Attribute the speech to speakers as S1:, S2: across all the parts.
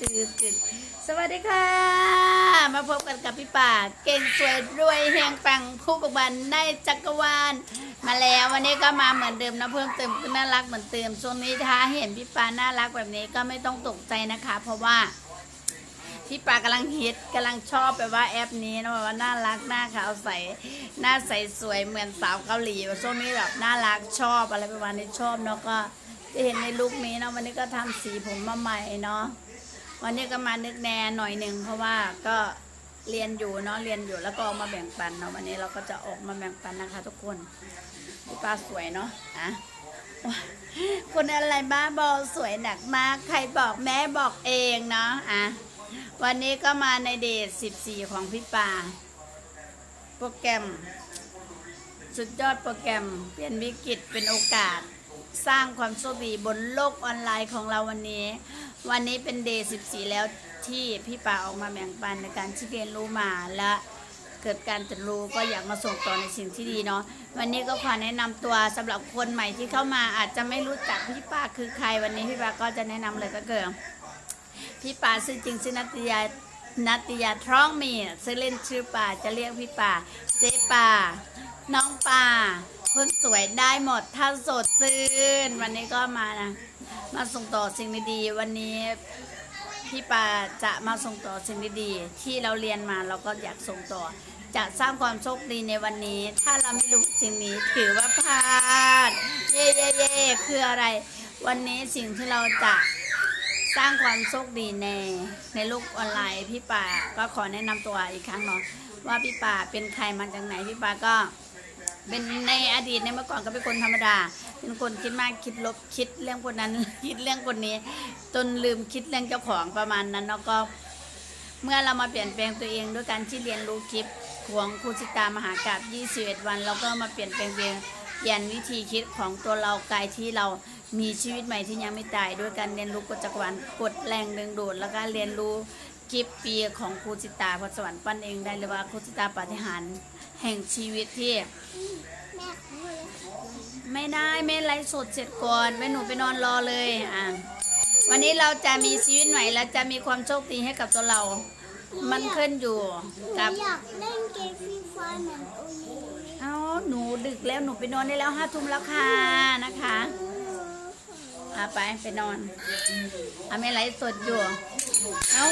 S1: ตืดตืดสวัสดีค่ะ มาพบกันกับพี่ป่า เก่งสวยรวยเฮงปังผู้ประบันในจักรวาลมาแล้ววันนี้ก็มาเหมือนเดิมนะเพิ่มเติมก็น่ารักเหมือนเดิมช่วงนี้ถ้าเห็นพี่ป่าน่ารักแบบนี้ก็ไม่ต้องตกใจนะคะ เพราะว่าพี่ปากำลังฮิตกำลังชอบแบบว่าแอปนี้นะว่าน่ารักหน้าขาวใสหน้าใสสวยเหมือนสาวเกาหลีช่วงนี้แบบน่ารักชอบอะไรประมาณนี้ชอบเนาะก็จะเห็นในลุคนี้เนาะวันนี้ก็ทำสีผมมาใหม่เนาะ วันนี้ก็มานึกแนหน่อยหนึ่งเพราะว่าก็เรียนอยู่เนาะเรียนอยู่แล้วก็ออกมาแบ่งปันเนาะวันนี้เราก็จะออกมาแบ่งปันนะคะทุกคนพี่ป้าสวยเนาะอะคนอะไรบ้าบอสวยหนักมาก ใครบอกแม่บอกเองเนาะอะวันนี้ก็มาในเดท14 ของพี่ปาโปรแกรม สุดยอดโปรแกรม เปลี่ยนวิกฤตเป็นโอกาส สร้างความโชคดีบนโลกออนไลน์ของเราวันนี้ วันนี้เป็นเดย์14 แล้วที่พี่ปาออกมาแบ่งปันในการที่เรียนรู้มาและเกิดการตรัดรู้ก็อยากมาส่งต่อในสิ่งที่ดีเนาะวันนี้ก็ขอแนะนำตัวสำหรับคนใหม่ที่เข้ามาอาจจะไม่รู้จักพี่ปาคือใคร วันนี้พี่ปาก็จะแนะนำเลยก็เกิดพี่ป่าชื่อจริงชื่อนัตยานัตยาทร้องมีชื่อเล่นชื่อป่าจะเรียกพี่ป่าเจ๊ป่าน้องป่า คนสวยได้หมดถ้าสดชื่น วันนี้ก็มานะ มาส่งต่อสิ่งดีๆวันนี้พี่ป่าจะมาส่งต่อสิ่งดีๆที่เราเรียนมาเราก็อยากส่งต่อ จะสร้างความโชคดีในวันนี้ ถ้าเราไม่รู้สิ่งนี้ถือว่าพลาดเย่เย่เย่คืออะไร วันนี้สิ่งที่เราจะสร้างความโชคดีในในโลกออนไลน์พี่ป่าก็ขอแนะนำตัวอีกครั้งเนาะว่าพี่ป่าเป็นใครมาจากไหนพี่ป่าก็ เป็นในอดีตในเมื่อก่อนก็เป็นคนธรรมดา เป็นคนคิดมากคิดลบคิดเรื่องคนนั้น คิดเรื่องคนนี้ จนลืมคิดเรื่องเจ้าของประมาณนั้นแล้วก็เมื่อเรามาเปลี่ยนแปลงตัวเองด้วยการที่เรียนรู้คลิปของครูสิตามหากาบ21 วันเราก็มาเปลี่ยนแปลงเองเปลี่ยนวิธีคิดของตัวเรากายที่เรามีชีวิตใหม่ที่ยังไม่ตายด้วยการเรียนรู้กฎจักรวาลกฎแรงดึงดูดแล้วก็เรียนรู้ คลิปปีของครูสิตาพรสวรรค์ปั้นเองได้หรือว่าครูสิตาปาฏิหารย์แห่งชีวิตที่
S2: แม่ขอเลย
S1: ไม่ได้แม่ไลฟ์สดเสร็จก่อนแม่หนูไปนอนรอเลยอะวันนี้เราจะมีชีวิตใหม่และจะมีความโชคดีให้กับตัวเรา มันขึ้นอยู่
S2: หนู
S1: กับ
S2: อยากเล่นเกมฟรีไฟร์เหมือนโอลี
S1: เอาหนูดึกแล้วหนูไปนอนได้แล้วห้าทุ่มแล้วค่ะนะคะ อาไปไปนอนอาแม่ไลฟ์สดอยู่เอา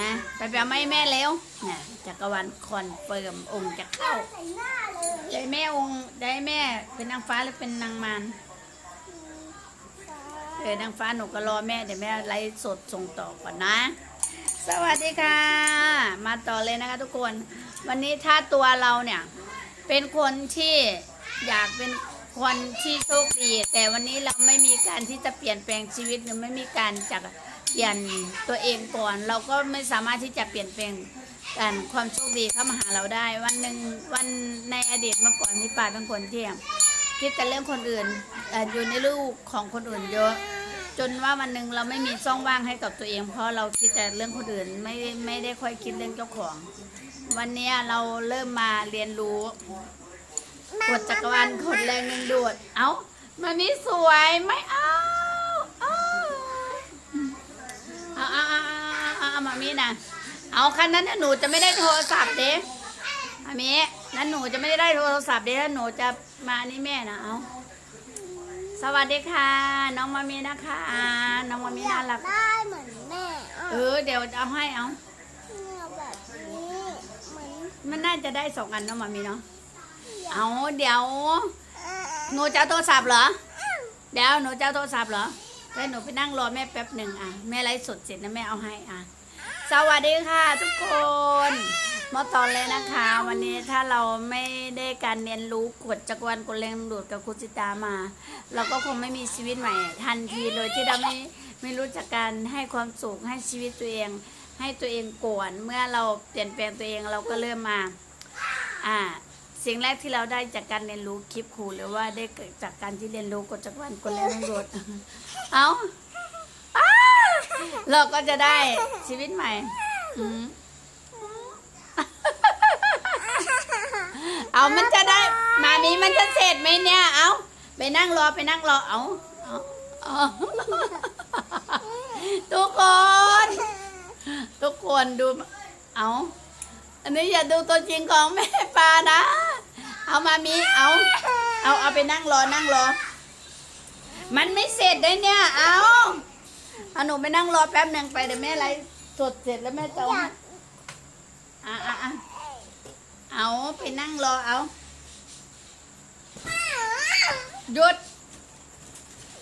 S1: นะไปไปเอาไม้แม่เร็วนะจักรวาลคอนเฟิร์มองค์จะเข้าได้แม่องค์ได้แม่เป็นนางฟ้าหรือเป็นนางมารเออนางฟ้าหนูก็รอแม่เดี๋ยวแม่ไลฟ์สดส่งต่อก่อนนะ สวัสดีค่ะ มาต่อเลยนะคะทุกคน วันนี้ถ้าตัวเราเนี่ย เป็นคนที่อยากเป็น คนที่โชคดี แต่วันนี้เราไม่มีการที่จะเปลี่ยนแปลงชีวิตหรือไม่มีการจะเปลี่ยนตัวเองก่อน เราก็ไม่สามารถที่จะเปลี่ยนแปลงกันความโชคดีเข้ามาหาเราได้ วันหนึ่งวันในอดีตเมื่อก่อนพี่ป่าเป็นคนที่คิดแต่เรื่องคนอื่นอ่อยู่ในลูกของคนอื่นเยอะจนว่าวันหนึ่งเราไม่มีช่องว่างให้กับตัวเอง เพราะเราคิดแต่เรื่องคนอื่นไม่ไม่ได้ค่อยคิดเรื่องเจ้าของ วันนี้เราเริ่มมาเรียนรู้ กดจักรวาลกดแรงดึงดูด เอ้ามันนี่สวยไม่เอาเอาเอาเอาเอามามีนะเอาคันนั้นน่ะหนูจะไม่ได้โทรศัพท์เด้มามีนั้นหนูจะไม่ได้โทรศัพท์เด้แล้วหนูจะมานี่แม่นะเอาสวัสดีค่ะ น้องมามีนะคะน้องมามีน่ารัก
S2: ได้เหมือนแม่
S1: เออเดี๋ยวเอาให้เอา
S2: เนี่แบบนี้เหมือน
S1: มันน่าจะได้สองอันเนาะมามีเนาะ เอาเดี๋ยวหนูจะเอาโทรศัพท์เหรอ เดี๋ยวหนูจะเอาโทรศัพท์เหรอแล้วหนูไปนั่งรอแม่แป๊บหนึ่งอะแม่ไลฟ์สดเสร็จนะแม่เอาให้อะ สวัสดีค่ะทุกคนมาตอนเลยนะคะ วันนี้ถ้าเราไม่ได้การเรียนรู้กฎจักรวาลกฎแรงดึงดูดกับคุจิตามา เราก็คงไม่มีชีวิตใหม่ ทันทีเลยที่เราไม่ไม่รู้จักการให้ความสุขให้ชีวิตตัวเอง ให้ตัวเองก่อนเมื่อเราเปลี่ยนแปลงตัวเองเราก็เริ่มมา อ่า สิ่งแรกที่เราได้จากการเรียนรู้คลิปครูหรือว่าได้เกิดจากการที่เรียนรู้กฎจักรวาลกฎแรงดึงดูดเอาอ้าเราก็จะได้ชีวิตใหม่อืมเอามันจะได้ มามีมันจะเสร็จไหมเนี่ย เอาไปนั่งรอไปนั่งรอเอาเอาเอาทุกคนคนดู เอาอันนี้อย่าดูตัวจริงของแม่ปลานะ เอามามีเอาเอาเอาไปนั่งรอนั่งรอ มันไม่เสร็จได้เนี่ย เอาเอาหนูไปนั่งรอแป๊บหนึ่งไปเดี๋ยวแม่ไลฟ์สดเสร็จแล้วแม่จะเอาให้อะอะอะเอาไปนั่งรอเอาหยุด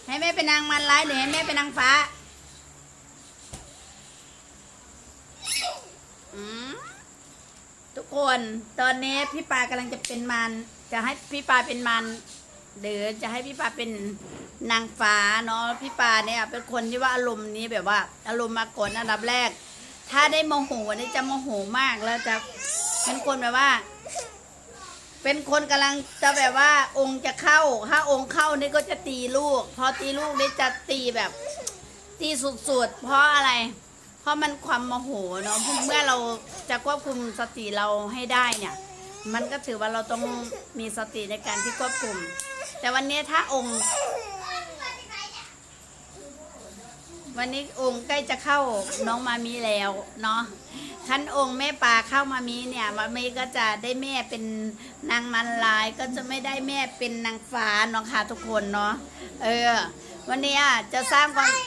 S1: ให้แม่เป็นนางมันร้ายหรือให้แม่เป็นนางฟ้า อืม ทุกคนตอนนี้พี่ปากำลังจะเป็นมัน จะให้พี่ปาเป็นมันหรือจะให้พี่ปาเป็นนางฟ้าเนาะพี่ปาเนี่ยเป็นคนที่ว่าอารมณ์นี้แบบว่า อารมณ์มาก่อนอันดับแรก ถ้าได้โมโหนี่จะโมโหมากแล้วจะเป็นคนแบบว่า เป็นคนกำลังจะแบบว่า องค์จะเข้า ถ้าองค์เข้านี่ก็จะตีลูก พอตีลูกนี่จะตีแบบ ตีสุดๆเพราะอะไร เพราะมันความโมโหเนาะเมื่อเราจะควบคุมสติเราให้ได้เนี่ย มันก็ถือว่าเราต้องมีสติในการที่ควบคุม แต่วันนี้ถ้าองค์ วันนี้องค์ใกล้จะเข้าน้องมามีแล้วเนาะคันองค์แม่ปลาเข้ามามีเนี่ยมามีก็จะได้แม่เป็นนางมันลายก็จะไม่ได้แม่เป็นนางฟ้าเนาะค่ะทุกคนเนาะเออ วันนี้อะจะสร้างความ
S2: แม่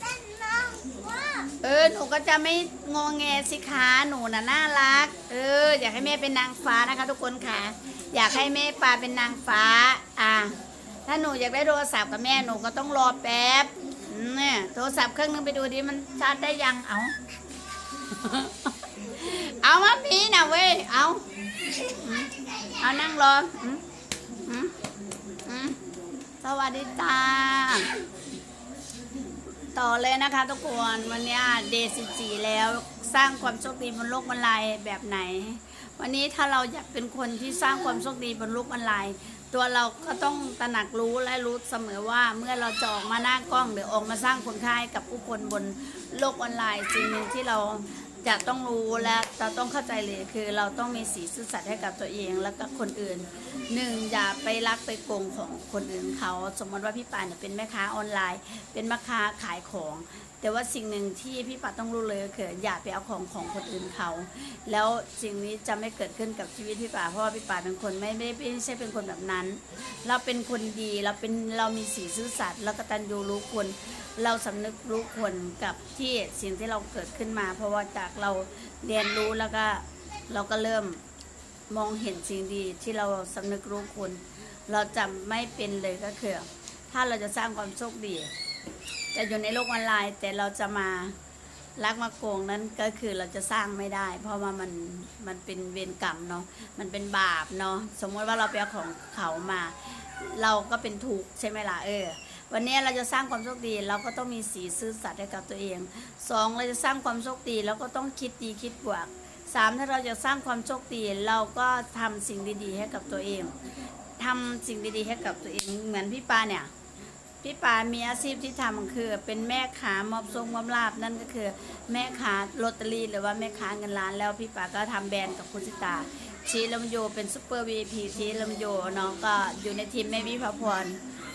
S2: เป็นน้องว่า
S1: เออหนูก็จะไม่งอแงสิคะหนูน่ะน่ารัก เออ อยากให้แม่เป็นนางฟ้านะคะ ทุกคนค่ะ อยากให้แม่ปลาเป็นนางฟ้า อะถ้าหนูอยากได้โทรศัพท์กับแม่หนูก็ต้องรอแป๊บเนี่ยโทรศัพท์เครื่องนึงไปดูดิมันชาร์จได้ยังเอา เอามาพีนะเว้ยเอาเอานั่งรอสวัสดีจ้า ต่อเลยนะคะทุกคนวันนี้เดย์สิบสี่แล้วสร้างความโชคดีบนโลกออนไลน์แบบไหน วันนี้ถ้าเราอยากเป็นคนที่สร้างความโชคดีบนโลกออนไลน์ ตัวเราก็ต้องตระหนักรู้และรู้เสมอว่าเมื่อเราจะออกมาหน้ากล้องหรือออกมาสร้างคุณค่าให้กับผู้คนบนโลกออนไลน์สิ่งหนึ่งที่เรา จะต้องรู้และจะต้องเข้าใจเลยคือเราต้องมีสีซื่อสัตย์ให้กับตัวเองและกับคนอื่นหนึ่งอย่าไปรักไปโกงของคนอื่นเขา สมมติว่าพี่ปานเนี่ยเป็นแม่ค้าออนไลน์ เป็นแม่ค้าขายของ แต่ว่าสิ่งหนึ่งที่พี่ปาต้องรู้เลยก็คืออย่าไปเอาของของคนอื่นเขา แล้วสิ่งนี้จะไม่เกิดขึ้นกับชีวิตพี่ปาเพราะว่าพี่ปาเป็นคนไม่ไม่ไม่ใช่เป็นคนแบบนั้น เราเป็นคนดีเราเป็นเรามีสีซื่อสัตย์แล้วก็ตันยูรู้คนเราสำนึกรู้คนกับที่สิ่งที่เราเกิดขึ้นมา เพราะว่าจากเราเรียนรู้แล้วก็เราก็เริ่มมองเห็นสิ่งดีที่เราสำนึกรู้คนเราจะไม่เป็นเลยก็คือ ถ้าเราจะสร้างความโชคดี จะอยู่ในโลกออนไลน์แต่เราจะมารักมาโกงนั้นก็คือเราจะสร้างไม่ได้ เพราะว่ามันมันเป็นเวรกรรมเนาะมันเป็นบาปเนาะสมมติว่าเราไปเอาของเขามา เราก็เป็นถูกข์ใช่ไหมล่ะเออ วันนี้เราจะสร้างความโชคดี เราก็ต้องมีสีซื่อสัตย์ให้กับตัวเองสองเราจะสร้างความโชคดีเราก็ต้องคิดดีคิดบวกสามถ้าเราจะสร้างความโชคดีเราก็ทำสิ่งดีๆ ให้กับตัวเองทำสิ่งดีๆให้กับตัวเองเหมือนพี่ปาเนี่ย พี่ปามีอาชีพที่ทำคือ เป็นแม่ขามอบทรงมอบลาบนั่นก็คือ แม่ขาลอตเตอรี่หรือว่าแม่ค้าเงินล้านแล้วพี่ปาก็ทำแบรนด์กับคุณสิตาชีลำโยเป็นซุปเปอร์วีพีชีลำโยน้องก็อยู่ในทีมแม่วิภาพร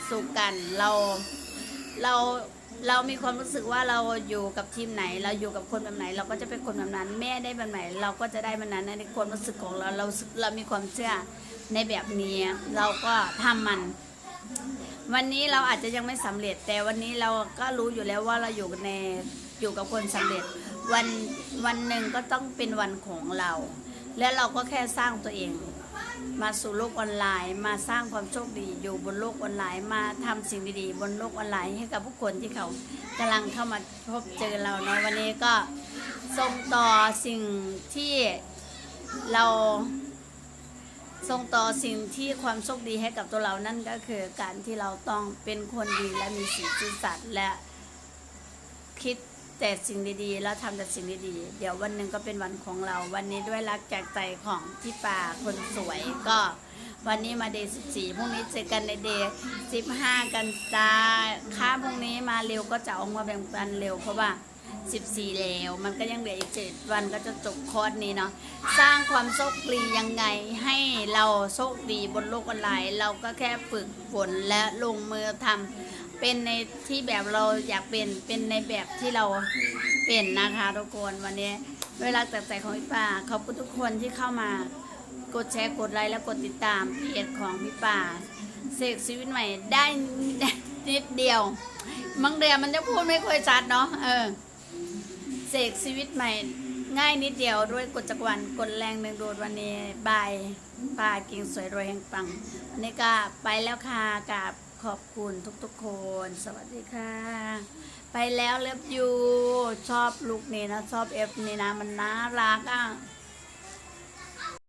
S1: สุขกันเราเราเรามีความรู้สึกว่าเราอยู่กับทีมไหน เราอยู่กับคนแบบไหน เราก็จะเป็นคนแบบนั้น แม่ได้แบบไหน เราก็จะได้แบบนั้นในความรู้สึกของเราเราเรามีความเชื่อในแบบนี้ เราก็ทำมัน วันนี้เราอาจจะยังไม่สำเร็จ แต่วันนี้เราก็รู้อยู่แล้วว่าเราอยู่ในอยู่กับคนสำเร็จ วันวันหนึ่งก็ต้องเป็นวันของเรา และเราก็แค่สร้างตัวเอง มาสู่โลกออนไลน์ มาสร้างความโชคดีอยู่บนโลกออนไลน์ มาทำสิ่งดีๆบนโลกออนไลน์ให้กับผู้คนที่เขากำลังเข้ามาพบเจอเราเนาะวันนี้ก็ส่งต่อสิ่งที่เรา ส่งต่อสิ่งที่ความโชคดีให้กับตัวเรานั่นก็คือการที่เราต้องเป็นคนดีและมีสีซื่อสัตย์และคิดแต่สิ่งดีๆ แล้วทำแต่สิ่งดีๆ เดี๋ยววันหนึ่งก็เป็นวันของเรา วันนี้ด้วยรักจากใจของที่ป่าคนสวยก็ วันนี้มาเดย์สิบสี่พรุ่งนี้เจอกันในเดย์สิบห้ากันจ้าค่าพรุ่งนี้มาเร็วก็จะออกมาแบ่งปันเร็วเพราะว่า 14 แล้ว มันก็ยังเหลืออีกเจ็ดวันก็จะจบคอร์สนี้เนาะสร้างความโชคดียังไงให้เราโชคดีบนโลกออนไลน์เราก็แค่ฝึกฝนและลงมือทำเป็นในที่แบบเราอยากเป็นเป็นในแบบที่เราเป็นนะคะทุกคนวันนี้เวลาจากใจของพี่ป่าขอบคุณทุกคนที่เข้ามากดแชร์กดไลค์และกดติดตามเพจของพี่ป่าเสกชีวิตใหม่ได้นิดเดียวมังเดียมันจะพูดไม่ค่อยชัดเนาะเออ เสกชีวิตใหม่ ง่ายนิดเดียวด้วยกดจักรวันกดแรงหนึ่งโดดวันนี้บายป่าเก่งสวยรวยแห่งปังวันนี้ก็ไปแล้วค่ะกับขอบคุณทุกๆคน สวัสดีค่ะ ไปแล้วเลิฟยูชอบลูกนี่นะ ชอบเอฟนี่นะ มันน่ารักอะ